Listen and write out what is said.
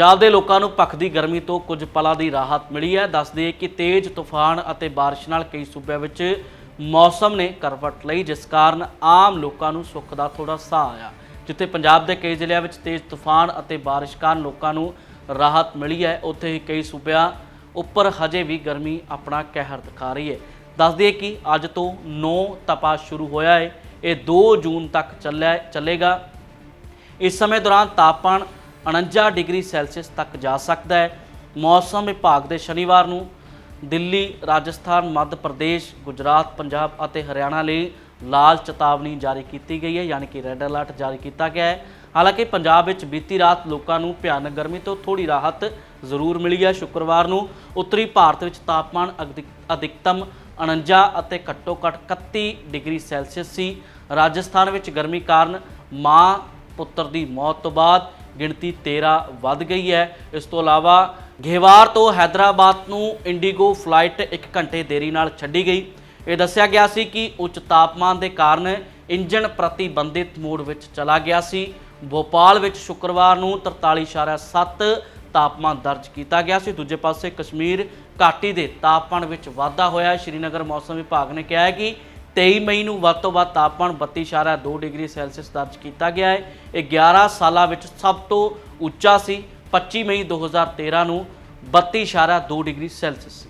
ਪੰਜਾਬ ਦੇ ਲੋਕਾਂ ਨੂੰ ਭਖਦੀ ਗਰਮੀ ਤੋਂ ਕੁਝ ਪਲਾਂ ਦੀ ਰਾਹਤ ਮਿਲੀ ਹੈ। ਦੱਸਦੇ ਕਿ ਤੇਜ਼ ਤੂਫਾਨ ਅਤੇ ਬਾਰਿਸ਼ ਨਾਲ ਕਈ ਸੂਬਿਆਂ ਵਿੱਚ ਮੌਸਮ ਨੇ ਕਰਵਟ ਲਈ, ਜਿਸ ਕਾਰਨ ਆਮ ਲੋਕਾਂ ਨੂੰ ਸੁੱਖ ਦਾ ਥੋੜਾ ਸਾਹ ਆਇਆ। ਜਿੱਥੇ ਪੰਜਾਬ ਦੇ ਕਈ ਜ਼ਿਲ੍ਹਿਆਂ ਵਿੱਚ ਤੇਜ਼ ਤੂਫਾਨ ਅਤੇ ਬਾਰਿਸ਼ ਕਾਰਨ ਲੋਕਾਂ ਨੂੰ ਰਾਹਤ ਮਿਲੀ ਹੈ, ਉੱਥੇ ਹੀ ਕਈ ਸੂਬਿਆਂ ਉੱਪਰ ਹਜੇ ਵੀ ਗਰਮੀ ਆਪਣਾ ਕਹਿਰ ਦਿਖਾ ਰਹੀ ਹੈ। ਦੱਸਦੇ ਕਿ ਅੱਜ ਤੋਂ 9 ਤਪਾ ਸ਼ੁਰੂ ਹੋਇਆ ਹੈ। ਇਹ 2 ਜੂਨ ਤੱਕ ਚੱਲਿਆ, ਚੱਲੇਗਾ। ਇਸ ਸਮੇਂ ਦੌਰਾਨ ਤਾਪਮਾਨ 49 ਡਿਗਰੀ ਸੈਲਸੀਅਸ ਤੱਕ ਜਾ ਸਕਦਾ ਹੈ। ਮੌਸਮ ਵਿਭਾਗ ਦੇ ਸ਼ਨੀਵਾਰ ਨੂੰ ਦਿੱਲੀ, ਰਾਜਸਥਾਨ, ਮੱਧ ਪ੍ਰਦੇਸ਼, ਗੁਜਰਾਤ, ਪੰਜਾਬ ਅਤੇ ਹਰਿਆਣਾ ਲਈ ਲਾਲ ਚੇਤਾਵਨੀ ਜਾਰੀ ਕੀਤੀ ਗਈ ਹੈ, ਯਾਨੀ ਕਿ ਰੈੱਡ ਅਲਰਟ ਜਾਰੀ ਕੀਤਾ ਗਿਆ ਹੈ। ਹਾਲਾਂਕਿ ਪੰਜਾਬ ਵਿੱਚ ਬੀਤੀ ਰਾਤ ਲੋਕਾਂ ਨੂੰ ਭਿਆਨਕ ਗਰਮੀ ਤੋਂ ਥੋੜੀ ਰਾਹਤ ਜ਼ਰੂਰ ਮਿਲੀ ਹੈ। ਸ਼ੁੱਕਰਵਾਰ ਨੂੰ ਉੱਤਰੀ ਭਾਰਤ ਵਿੱਚ ਤਾਪਮਾਨ ਅਧਿਕ- ਅਧਿਕਤਮ 49 ਅਤੇ ਘੱਟੋ ਘੱਟ 31 ਡਿਗਰੀ ਸੈਲਸੀਅਸ ਸੀ। ਰਾਜਸਥਾਨ ਵਿੱਚ ਗਰਮੀ ਕਾਰਨ ਮਾਂ ਪੁੱਤਰ ਦੀ ਮੌਤ ਤੋਂ ਬਾਅਦ ਗਿਣਤੀ 13 ਵੱਧ ਗਈ ਹੈ। ਇਸ ਤੋਂ ਇਲਾਵਾ ਘੇਵਾਰ ਤੋਂ ਹੈਦਰਾਬਾਦ ਨੂੰ ਇੰਡੀਗੋ ਫਲਾਈਟ 1 ਘੰਟੇ ਦੇਰੀ ਨਾਲ ਛੱਡੀ ਗਈ। ਇਹ ਦੱਸਿਆ ਗਿਆ ਸੀ ਕਿ ਉੱਚ ਤਾਪਮਾਨ ਦੇ ਕਾਰਨ ਇੰਜਨ ਪ੍ਰਤੀਬੰਧਿਤ ਮੋਡ ਵਿੱਚ ਚਲਾ ਗਿਆ ਸੀ। ਭੋਪਾਲ ਵਿੱਚ ਸ਼ੁੱਕਰਵਾਰ ਨੂੰ 43.7 ਤਾਪਮਾਨ ਦਰਜ ਕੀਤਾ ਗਿਆ ਸੀ। ਦੂਜੇ ਪਾਸੇ ਕਸ਼ਮੀਰ ਘਾਟੀ ਦੇ ਤਾਪਮਾਨ ਵਿੱਚ ਵਾਧਾ ਹੋਇਆ ਸ਼੍ਰੀਨਗਰ ਮੌਸਮ ਵਿਭਾਗ ਨੇ ਕਿਹਾ ਹੈ ਕਿ 23 ਮਈ ਨੂੰ ਵੱਧ ਤੋਂ ਵੱਧ ਤਾਪਮਾਨ 32.2 ਡਿਗਰੀ ਸੈਲਸੀਅਸ ਦਰਜ ਕੀਤਾ ਗਿਆ ਹੈ। ਇਹ 11 ਸਾਲਾਂ ਵਿੱਚ ਸਭ ਤੋਂ ਉੱਚਾ ਸੀ। 25 ਮਈ 2013 ਨੂੰ 32.2 ਡਿਗਰੀ ਸੈਲਸੀਅਸ ਸੀ।